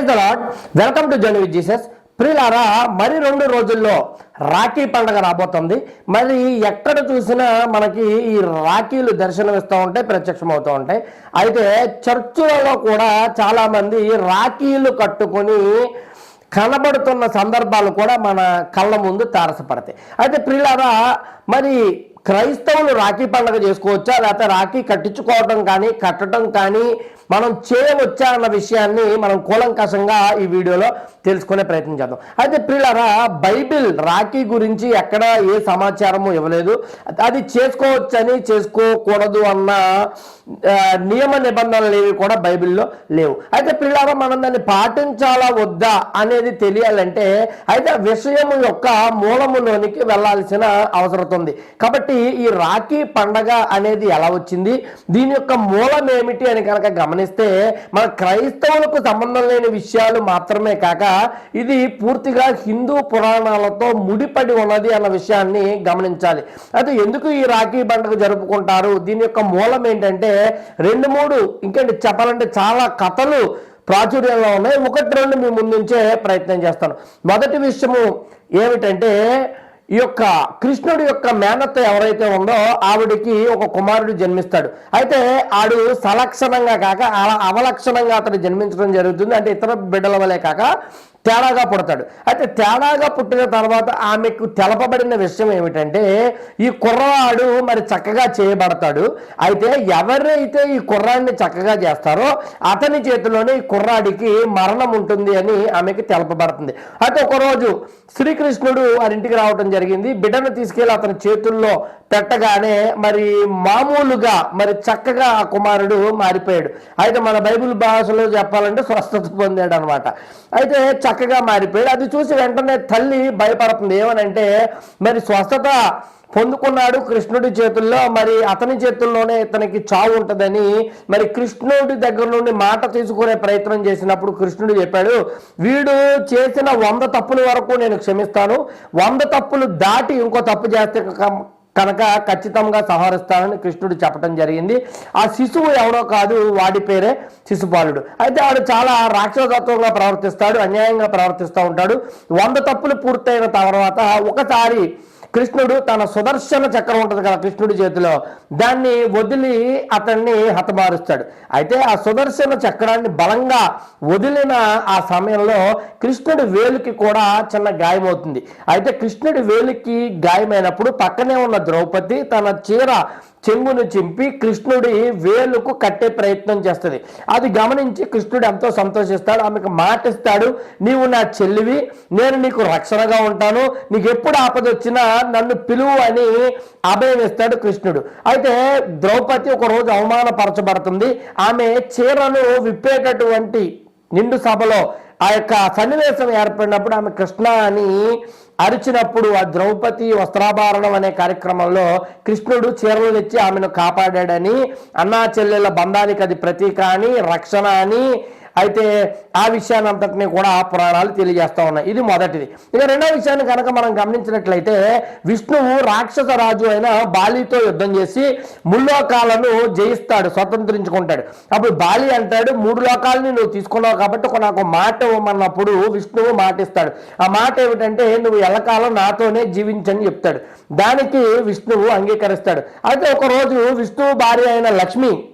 Praise the Lord welcome to journey with Jesus ప్రిలారా మరి రెండు రోజుల్లో రాఖీ పండుగ రాబోతుంది. మరి ఎక్కడ చూసినా మనకి ఈ రాఖీలు దర్శనమిస్తూ ఉంటాయి ప్రత్యక్షమవుతూ ఉంటాయి. అయితే చర్చిలలో కూడా చాలామంది రాఖీలు కట్టుకొని కనబడుతున్న సందర్భాలు కూడా మన కళ్ళ ముందు తారసపడతాయి. అయితే ప్రిలారా మరి క్రైస్తవులు రాఖీ పండుగ చేసుకోవచ్చా? లేకపోతే రాఖీ కట్టించుకోవడం కానీ కట్టడం కానీ మనం చేయవచ్చా అన్న విషయాన్ని మనం కూలంకషంగా ఈ వీడియోలో తెలుసుకునే ప్రయత్నం చేద్దాం. అయితే ప్రియులారా బైబిల్ రాఖీ గురించి ఎక్కడ ఏ సమాచారము ఇవ్వలేదు. అది చేసుకోవచ్చని చేసుకోకూడదు అన్న నియమ నిబంధనలు ఏవి కూడా బైబిల్లో లేవు. అయితే పిల్లరా మనం దాన్ని పాటించాలా వద్దా అనేది తెలియాలంటే అయితే ఆ విషయం యొక్క మూలములోనికి వెళ్ళాల్సిన అవసరం ఉంది. కాబట్టి ఈ రాఖీ పండగ అనేది ఎలా వచ్చింది? దీని యొక్క మూలం ఏమిటి అని కనుక గమనిస్తే మన క్రైస్తవులకు సంబంధం లేని విషయాలు మాత్రమే కాక ఇది పూర్తిగా హిందూ పురాణాలతో ముడిపడి ఉన్నది అన్న విషయాన్ని గమనించాలి. అయితే ఎందుకు ఈ రాఖీ పండుగ జరుపుకుంటారు? దీని యొక్క మూలం ఏంటంటే రెండు మూడు ఇంకేంటి చెప్పాలంటే చాలా కథలు ప్రాచుర్యంలో ఉన్నాయి. ఒకటి రెండు మీ ముందుంచే ప్రయత్నం చేస్తాను. మొదటి విషయము ఏమిటంటే ఈ యొక్క కృష్ణుడి యొక్క మేనత్త ఎవరైతే ఉందో ఆవిడికి ఒక కుమారుడు జన్మిస్తాడు. అయితే ఆడు సలక్షణంగా కాక అల- అవలక్షణంగా అతడు జన్మించడం జరుగుతుంది. అంటే ఇతర బిడ్డల వలె కాక తేడాగా పుడతాడు. అయితే తేడాగా పుట్టిన తర్వాత ఆమెకు తెలపబడిన విషయం ఏమిటంటే ఈ కుర్రవాడు మరి చక్కగా చేయబడతాడు. అయితే ఎవరైతే ఈ కుర్రాడిని చక్కగా చేస్తారో అతని చేతిలోనే ఈ కుర్రాడికి మరణం ఉంటుంది అని ఆమెకి తెలపబడుతుంది. అయితే ఒకరోజు శ్రీకృష్ణుడు వారింటికి రావడం జరిగింది. బిడ్డను తీసుకెళ్ళి అతని చేతుల్లో పెట్టగానే మరి మామూలుగా మరి చక్కగా ఆ కుమారుడు మారిపోయాడు. అయితే మన బైబిల్ భాషలో చెప్పాలంటే స్వస్థత పొందాడు అనమాట అయితే చక్కగా మారిపోయాడు. అది చూసి వెంటనే తల్లి భయపడుతుంది. ఏమనంటే మరి స్వస్థత పొందుకున్నాడు కృష్ణుడి చేతుల్లో మరి అతని చేతుల్లోనే ఇతనికి చావు ఉంటుందని మరి కృష్ణుడి దగ్గర నుండి మాట తీసుకునే ప్రయత్నం చేసినప్పుడు కృష్ణుడు చెప్పాడు వీడు చేసిన వంద తప్పుల వరకు నేను క్షమిస్తాను. వంద తప్పులు దాటి ఇంకో తప్పు చేస్తే కనుక ఖచ్చితంగా సంహరిస్తానని కృష్ణుడు చెప్పడం జరిగింది. ఆ శిశువు ఎవడో కాదు వాడి పేరే శిశుపాలుడు. అయితే వాడు చాలా రాక్షసత్వంగా ప్రవర్తిస్తాడు అన్యాయంగా ప్రవర్తిస్తూ ఉంటాడు. వంద తప్పులు పూర్తయిన తర్వాత ఒకసారి కృష్ణుడు తన సుదర్శన చక్రం ఉంటుంది కదా కృష్ణుడి చేతిలో. దాన్ని వదిలి అతన్ని హతమారుస్తాడు. అయితే ఆ సుదర్శన చక్రాన్ని బలంగా వదిలిన ఆ సమయంలో కృష్ణుడి వేలుకి కూడా చిన్న గాయమవుతుంది. అయితే కృష్ణుడి వేలుకి గాయమైనప్పుడు పక్కనే ఉన్న ద్రౌపది తన చీర చెంగును చింపి కృష్ణుడి వేలుకు కట్టే ప్రయత్నం చేస్తుంది. అది గమనించి కృష్ణుడు ఎంతో సంతోషిస్తాడు. ఆమెకు మాటిస్తాడు నీవు నా చెల్లివి నేను నీకు రక్షణగా ఉంటాను. నీకు ఎప్పుడు ఆపద వచ్చినా నన్ను పిలువు అని అభయమిస్తాడు కృష్ణుడు. అయితే ద్రౌపది ఒక రోజు అవమానపరచబడుతుంది. ఆమె చీరను విప్పేటటువంటి నిండు సభలో ఆ యొక్క సన్నివేశం ఏర్పడినప్పుడు ఆమె కృష్ణ అని అరిచినప్పుడు ఆ ద్రౌపది వస్త్రాభరణం అనే కార్యక్రమంలో కృష్ణుడు చీరలు తెచ్చి ఆమెను కాపాడాడని అన్నా చెల్లెల బంధానికి అది ప్రతీక అని రక్షణ అని అయితే ఆ విషయాన్ని కూడా పురాణాలు తెలియజేస్తా ఉన్నాయి. ఇది మొదటిది. ఇక రెండో విషయాన్ని కనుక మనం గమనించినట్లయితే విష్ణువు రాక్షస రాజు అయిన బాలితో యుద్ధం చేసి ముల్లోకాలను జయిస్తాడు స్వతంత్రించుకుంటాడు. అప్పుడు బాలి అంటాడు మూడు లోకాలని నువ్వు తీసుకున్నావు కాబట్టి ఒక నాకు మాట ఇవ్వమన్నప్పుడు విష్ణువు మాటిస్తాడు. ఆ మాట ఏమిటంటే నువ్వు ఎల్లకాలం నాతోనే జీవించని చెప్తాడు. దానికి విష్ణువు అంగీకరిస్తాడు. అయితే ఒకరోజు విష్ణువు భార్య అయిన లక్ష్మి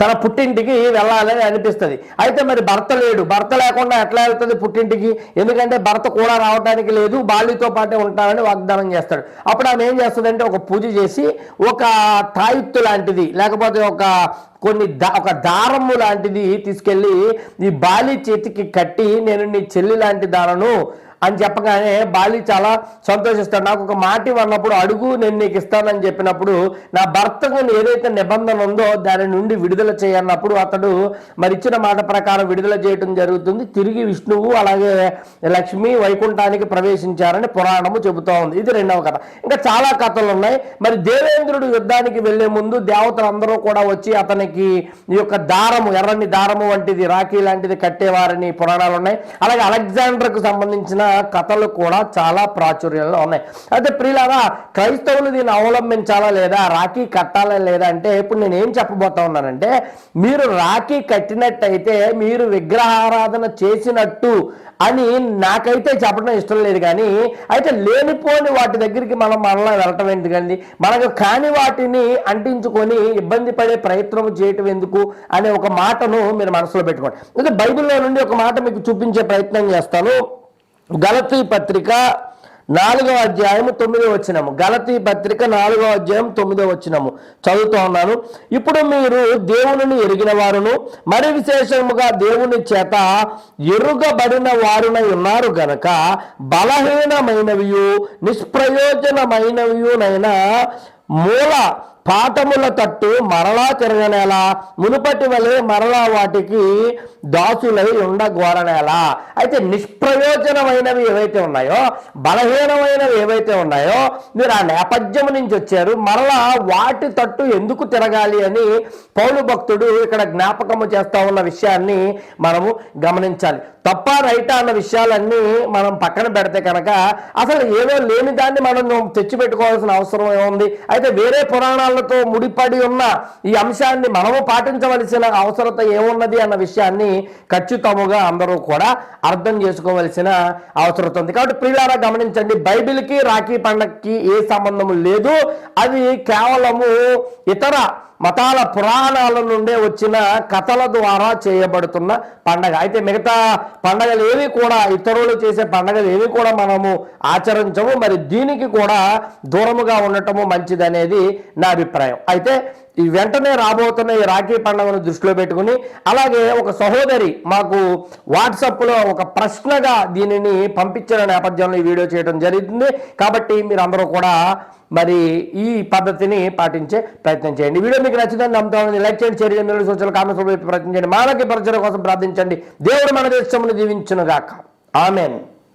తన పుట్టింటికి వెళ్ళాలని అనిపిస్తుంది. అయితే మరి భర్త లేడు. భర్త లేకుండా ఎట్లా వెళ్తుంది పుట్టింటికి? ఎందుకంటే భర్త కూడా రావడానికి లేదు. బాలితో పాటే ఉంటానని వాగ్దానం చేస్తాడు. అప్పుడు ఆమె ఏం చేస్తుందంటే ఒక పూజ చేసి ఒక తాయిత్తు లాంటిది లేకపోతే ఒక కొన్ని దా ఒక దారము లాంటిది తీసుకెళ్ళి ఈ బాలి చేతికి కట్టి నేను నీ చెల్లి లాంటి దారను అని చెప్పగానే బాలి చాలా సంతోషిస్తాడు. నాకు ఒక మాట ఇవ్వన్నప్పుడు అడుగు నేను నీకు ఇస్తానని చెప్పినప్పుడు నా భర్తకు ఏదైతే నిబంధన ఉందో దాని నుండి విడుదల చేయన్నప్పుడు అతడు మరి ఇచ్చిన మాట ప్రకారం విడుదల చేయటం జరుగుతుంది. తిరిగి విష్ణువు అలాగే లక్ష్మి వైకుంఠానికి ప్రవేశించారని పురాణము చెబుతూ ఉంది. ఇది రెండవ కథ. ఇంకా చాలా కథలు ఉన్నాయి. మరి దేవేంద్రుడు యుద్ధానికి వెళ్ళే ముందు దేవతలందరూ కూడా వచ్చి అతనికి ఈ యొక్క దారము ఎర్రని దారము వంటిది రాఖీ లాంటిది కట్టేవారని పురాణాలు ఉన్నాయి. అలాగే అలెగ్జాండర్కు సంబంధించిన కథలు కూడా చాలా ప్రాచుర్యంలో ఉన్నాయి. అయితే ప్రియులారా క్రైస్తవులు దీన్ని అవలంబించాలా లేదా రాఖీ కట్టాలా లేదా అంటే ఇప్పుడు నేను ఏం చెప్పబోతా ఉన్నానంటే మీరు రాఖీ కట్టినట్టయితే మీరు విగ్రహారాధన చేసినట్టు అని నాకైతే చెప్పడం ఇష్టం లేదు కానీ అయితే లేనిపోని వాటి దగ్గరికి మనం మరలా వెళ్ళటం ఎందుకండి? మనకు కాని వాటిని అంటించుకొని ఇబ్బంది పడే ప్రయత్నం చేయటం ఎందుకు అనే ఒక మాటను మీరు మనసులో పెట్టుకోండి. అయితే బైబిల్లో నుండి ఒక మాట మీకు చూపించే ప్రయత్నం చేస్తాను. గలతీ పత్రిక నాలుగవ అధ్యాయం తొమ్మిదో వచ్చినము గలతీ పత్రిక నాలుగవ అధ్యాయం తొమ్మిదో వచ్చినము చదువుతూ ఉన్నాను. ఇప్పుడు మీరు దేవుని ఎరిగిన వారును మరి విశేషముగా దేవుని చేత ఎరుగబడిన వారునై ఉన్నారు గనక బలహీనమైనవియు నిష్ప్రయోజనమైనవియునైనా మూల పాఠముల తట్టు మరలా తిరగనేలా మునుపటి వలె మరలా వాటికి దాసులై ఉండగోరనేలా. అయితే నిష్ప్రయోజనమైనవి ఏవైతే ఉన్నాయో బలహీనమైనవి ఏవైతే ఉన్నాయో మీరు ఆ నేపథ్యం నుంచి వచ్చారు మరలా వాటి తట్టు ఎందుకు తిరగాలి అని పౌలు భక్తుడు ఇక్కడ జ్ఞాపకము చేస్తా ఉన్న విషయాన్ని మనము గమనించాలి. తప్ప రైటా అన్న విషయాలన్నీ మనం పక్కన పెడితే కనుక అసలు ఏదో లేని దాన్ని మనం తెచ్చిపెట్టుకోవాల్సిన అవసరం ఏముంది? అయితే వేరే పురాణాలు పురాణాలతో ముడిపడి ఉన్న ఈ అంశాన్ని మనము పాటించవలసిన అవసరత ఏమున్నది అన్న విషయాన్ని ఖచ్చితముగా అందరూ కూడా అర్థం చేసుకోవలసిన అవసరం ఉంది. కాబట్టి ప్రియులారా గమనించండి. బైబిల్కి రాఖీ పండగకి ఏ సంబంధము లేదు. అది కేవలము ఇతర మతాల పురాణాల నుండే వచ్చిన కథల ద్వారా చేయబడుతున్న పండగ. అయితే మిగతా పండగలు ఏవి కూడా ఇతరులు చేసే పండగలు ఏవి కూడా మనము ఆచరించము. మరి దీనికి కూడా దూరముగా ఉండటము మంచిదనేది నా అభిప్రాయం. అయితే ఈ వెంటనే రాబోతున్న ఈ రాఖీ పండుగను దృష్టిలో పెట్టుకుని అలాగే ఒక సహోదరి మాకు వాట్సాప్లో ఒక ప్రశ్నగా దీనిని పంపించిన నేపథ్యంలో ఈ వీడియో చేయడం జరుగుతుంది కాబట్టి మీరు అందరూ కూడా మరి ఈ పద్ధతిని పాటించే ప్రయత్నం చేయండి. వీడియో మీకు నచ్చిందని నమ్ముతామని లైక్ చేయండి షేర్ చేయండి సూచనలు కామెంట్స్ ప్రయత్నం చేయండి. మానవ పరిచయం కోసం ప్రార్థించండి. దేవుడు మన దేశంలో దీవించునుగాక. ఆమెన్.